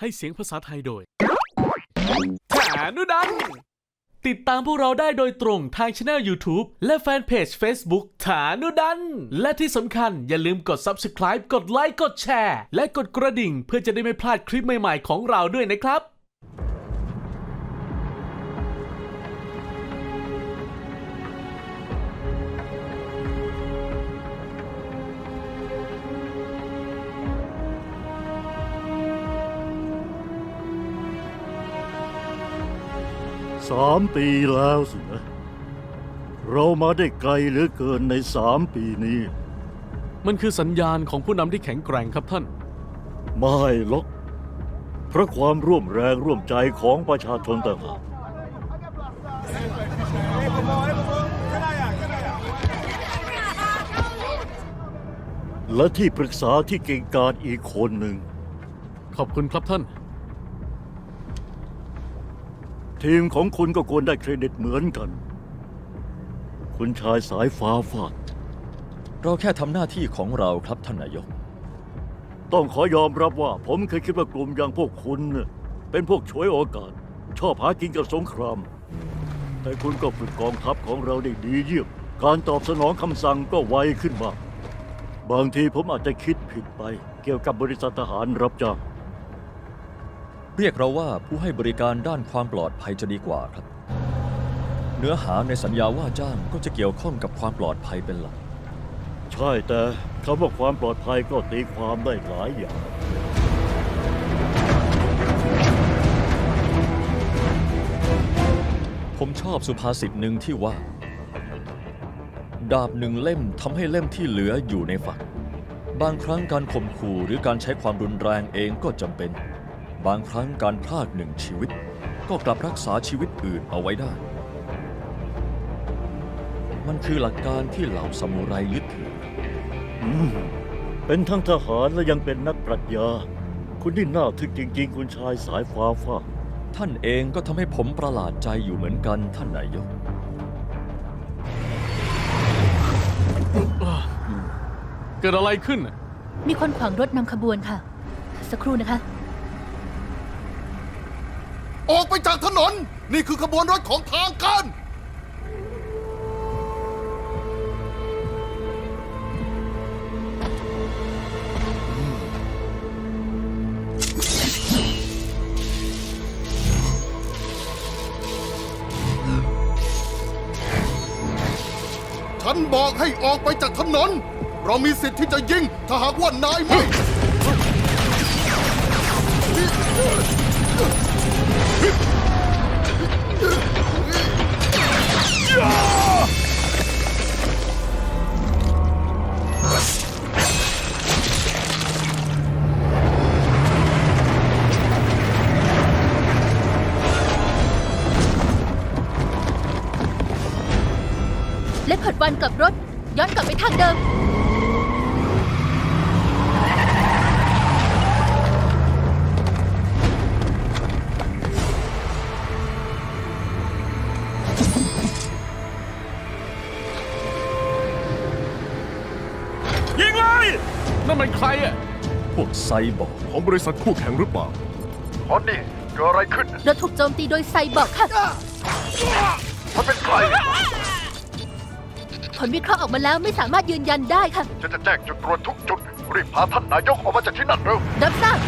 ให้เสียงภาษาไทยโดยฐานุดัน ติดตามพวกเราได้โดยตรงทางช anel YouTube และแฟนเพจ Facebook ฐานุดัน และที่สำคัญอย่าลืมกด Subscribe กดไลค์กดแชร์ และกดกระดิ่งเพื่อจะได้ไม่พลาดคลิปใหม่ๆของเราด้วยนะครับามปีแล้วสินะ เรามาได้ไกลเหลือเกินในสามปีนี้ มันคือสัญญาณของผู้นำที่แข็งแกร่งครับท่าน ไม่หรอกเพราะความร่วมแรงร่วมใจของประชาชนต่างหากและที่ปรึกษาที่เก่งกาจอีกคนหนึ่ง ขอบคุณครับท่าน ทีมของคุณก็ควรได้เครดิตเหมือนกัน คุณชายสายฟ้าฟาด เราแค่ทำหน้าที่ของเราครับท่านนายก ต้องขอยอมรับว่าผมเคยคิดว่ากลุ่มอย่างพวกคุณน่ะเป็นพวกฉวยโอกาส ชอบหากินกับสงคราม แต่คุณก็ฝึกกองทัพของเราได้ดีเยี่ยม การตอบสนองคำสั่งก็ไวขึ้นมาก บางทีผมอาจจะคิดผิดไป เกี่ยวกับบริษัททหารรับจ้าง เรียกเราว่าผู้ให้บริการด้านความปลอดภัยจะดีกว่าครับ เนื้อหาในสัญญาว่าจ้างก็จะเกี่ยวข้องกับความปลอดภัยเป็นหลัก ใช่แต่คำว่าความปลอดภัยก็ตีความได้หลายอย่าง ผมชอบสุภาษิตหนึ่งที่ว่า ดาบหนึ่งเล่มทำให้เล่มที่เหลืออยู่ในฝัก บางครั้งการข่มขู่หรือการใช้ความรุนแรงเองก็จำเป็น บางครั้งการพลากหนึ่งชีวิต ก็กลับรักษาชีวิตอื่นเอาไว้ได้ มันคือหลักการที่เหล่าซามูไรยึดถือ อืมเป็นทั้งทหารและยังเป็นนักปรัชญา คุณนี่น่าทึ่งจริง ๆ คุณชายสายฟ้าฟาดท่านเองก็ทำให้ผมประหลาดใจอยู่เหมือนกันท่านนายก เกิดอะไรขึ้นน่ะมีคนขวางรถนำขบวนค่ะ สักครู่นะคะ ออกไปจากถนน นี่คือขบวนรถของทางการ ฉันบอกให้ออกไปจากถนน เรามีสิทธิ์ที่จะยิง ถ้าหากว่านายไม่ ไซบอร์กของบริษัทคู่แข่งหรือเปล่าฮอนนี่เกิดอะไรขึ้น เราถูกโจมตีโดยไซบอร์กค่ะ มันเป็นใคร ผลวิเคราะห์ออกมาแล้วไม่สามารถยืนยันได้ค่ะ ฉันจะแจ้งจุดตรวจทุกจุด รีบพาท่านนายกออกมาจากที่นั่นเร็ว รับทราบ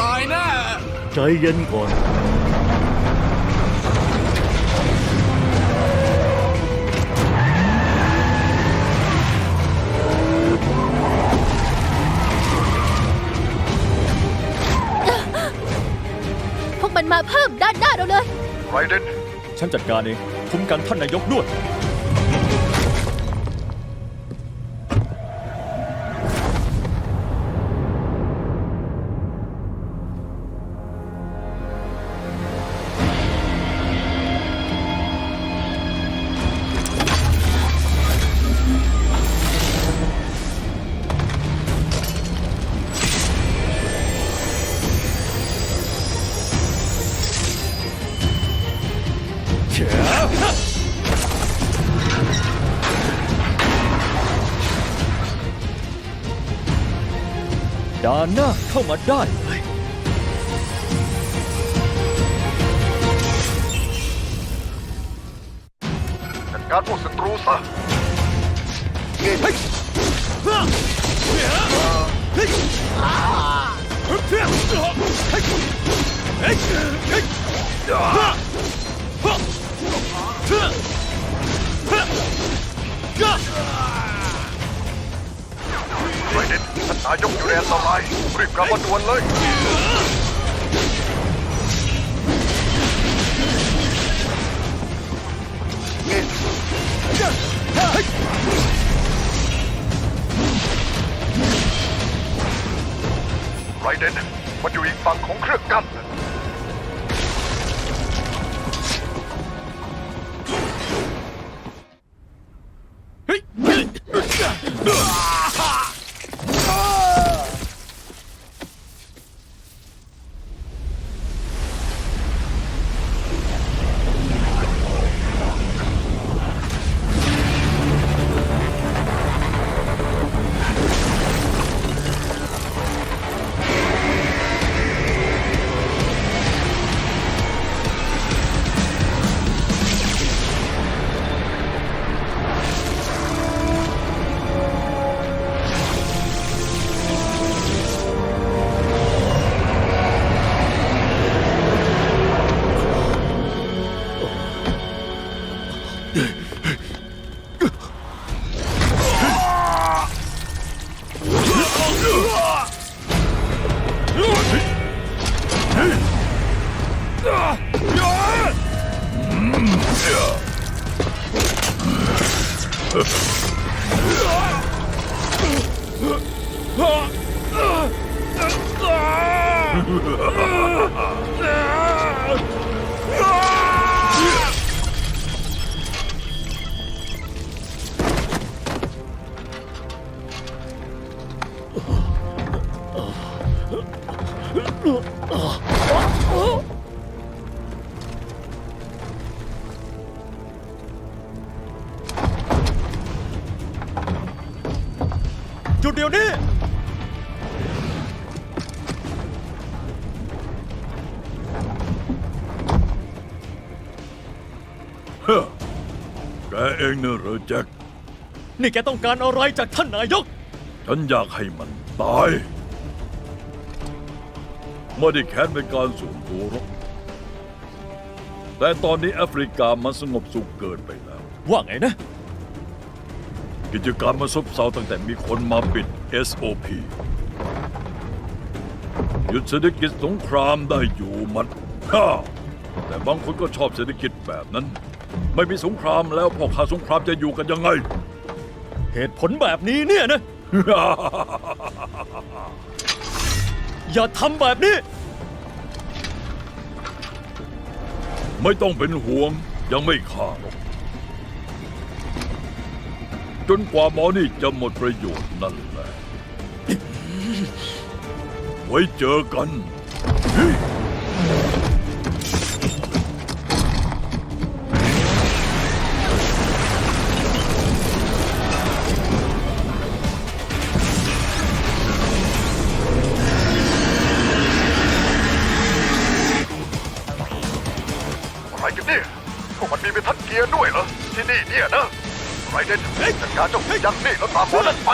ตายแน่ใจเย็นก่อน พวกมันมาเพิ่มด้านหน้าเราเลย ไรเดนฉันจัดการเอง คุ้มกันท่านนายกด้วย มาได้เลยจัดการพวกศัตรูซะไร นายกอยู่ในอันตรายรีบกลับมาด่วนเลย ไรเดนมันอยู่อีกฝั่งของเครื่องกั้น เองเนอะเหรอแจ็ค นี่แกต้องการอะไรจากท่านนายก ฉันอยากให้มันตาย ไม่ได้แค้นเป็นการส่วนตัวหรอก แต่ตอนนี้แอฟริกามันสงบสุขเกินไปแล้ว ว่าไงนะ กิจการมันซบเซาตั้งแต่มีคนมาปิด SOP หยุดเศรษฐกิจสงครามได้อยู่มันฮ่าแต่บางคนก็ชอบเศรษฐกิจแบบนั้น ไม่มีสงครามแล้วพ่อค้าสงครามจะอยู่กันยังไง เหตุผลแบบนี้เนี่ยนะ อย่าทำแบบนี้ ไม่ต้องเป็นห่วงยังไม่ฆ่าหรอกจนกว่าหมอนี่จะหมดประโยชน์นั่นแหละ ไว้เจอกัน จัดการเจ้ายักษ์นี่แล้วตามหัวนั้นไป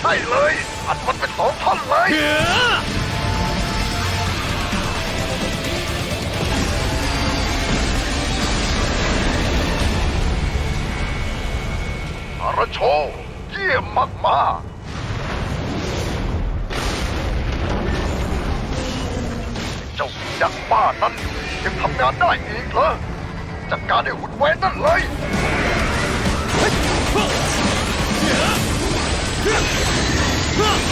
ใช่เลย อัดมันเป็นสองท่อนเลยอารโชเยี่ยมมากมาเจ้ายักษ์บ้านั้นยังทำงานได้อีกเหรอจัดการไอ้หุ่นเวนนั่นเลย 是。啊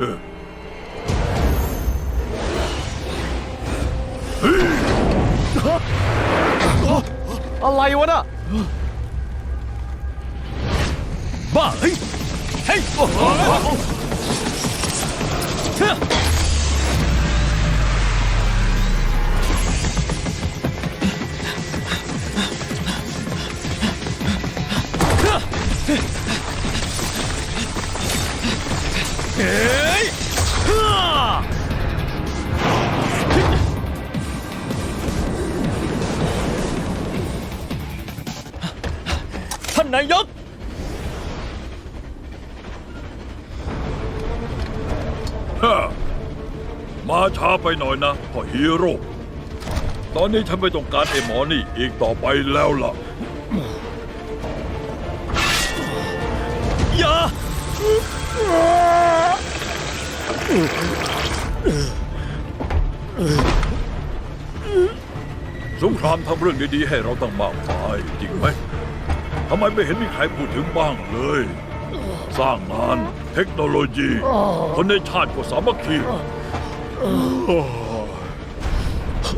อะไรวะน่ะบ้าเฮ้ยเฮ้ย นนายกมาช้าไปหน่อยนะพ่อฮีโร่ ตอนนี้ฉันไม่ต้องการไอ้หมอนี่อีกต่อไปแล้วล่ะ อย่า สงครามทำเรื่องดีๆให้เราตั้งมากมายจริงไหม ทำไมไม่เห็นมีใครพูดถึงบ้างเลย สร้างงานเทคโนโลยี คนในชาติก็สามัคคี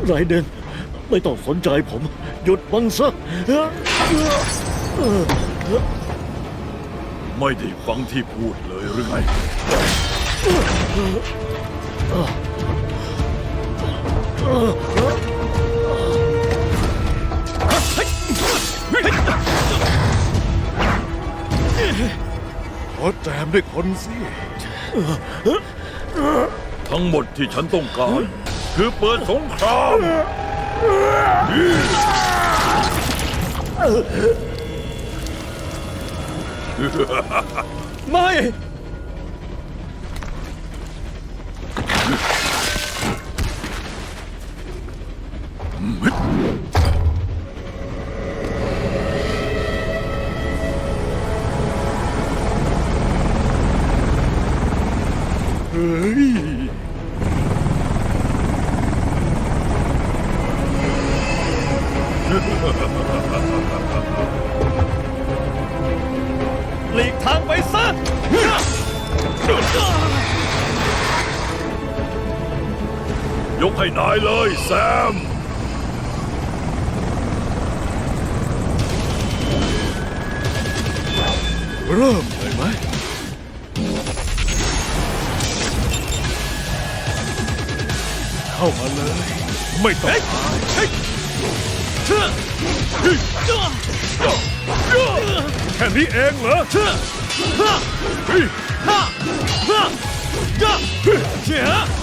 ไรเดนไม่ต้องสนใจผม หยุดมันซะ ไม่ได้ฟังที่พูดเลยหรือไง ขอแจมด้วยคนสิ ทั้งหมดที่ฉันต้องการ คือเปิดสงครามไม่ห ยกให้นายเลยแซม เริ่มเลยไหม เข้ามาเลย ไม่ต้องเฮ้ยแค่นี้เองเหรอเฮ้ยอ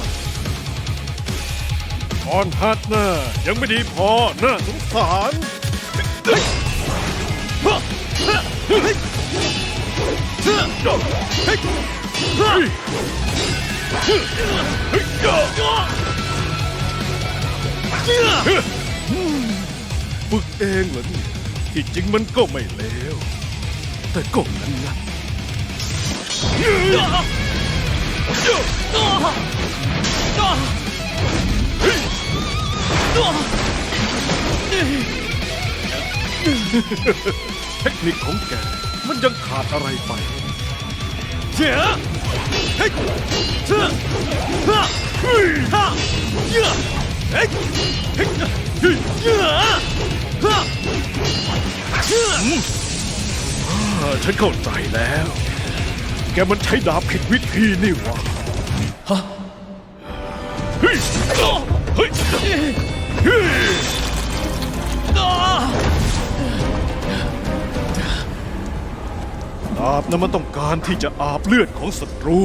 อนฮัทน่ะยังไม่ดีพอน่าสงสารฝึกเองเหรอเนี่ยที่จริงมันก็ไม่เลวแต่ก็นั้นนะ เทคนิคของแก มันยังขาดอะไรไปเจ้าเฮ้ยเจ้าฮ่าเฮ้ยฮ่าเยอะเฮ้ยเฮ้ยเฮ้ยเยอะฮ่าเชื่ออ่าฉันเข้าใจแล้ว แกมันใช้ดาบผิดวิธีนี่หว่าฮะเฮ้ย ดาบนั้นมันต้องการที่จะอาบเลือดของศัตรู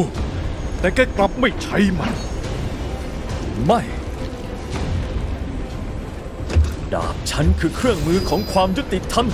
แต่แกกลับไม่ใช้มัน ไม่ ดาบฉันคือเครื่องมือของความยุติธรรม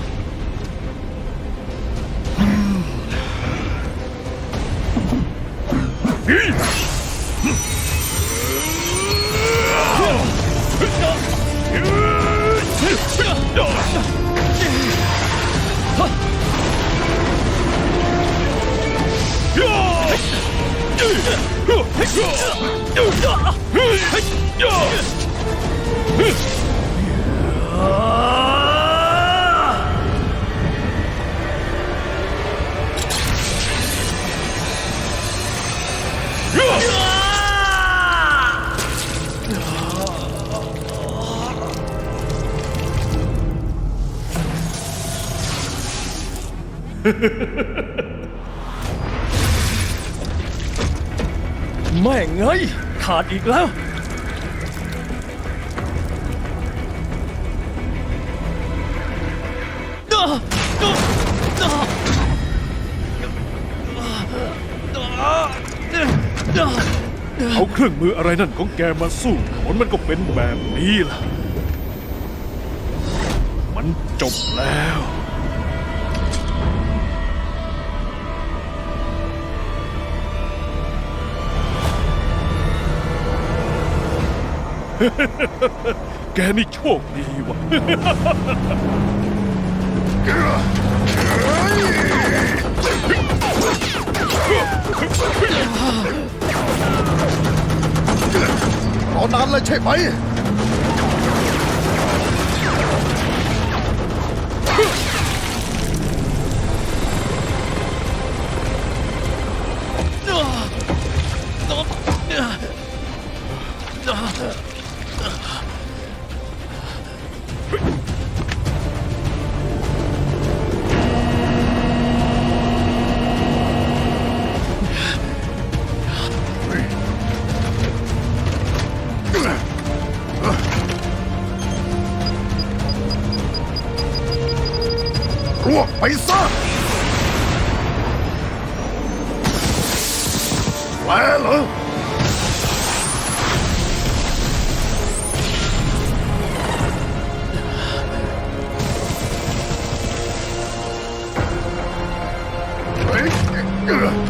Ha ha ha ha! แม่งเอ้ยขาดอีกแล้ว เอาเครื่องมืออะไรนั่นของแกมาสู้ผลมันก็เป็นแบบนี้ล่ะ มันจบแล้ว แกนี่โชคดีว่ะ รอนานเลยใช่ไหม เฮ้ย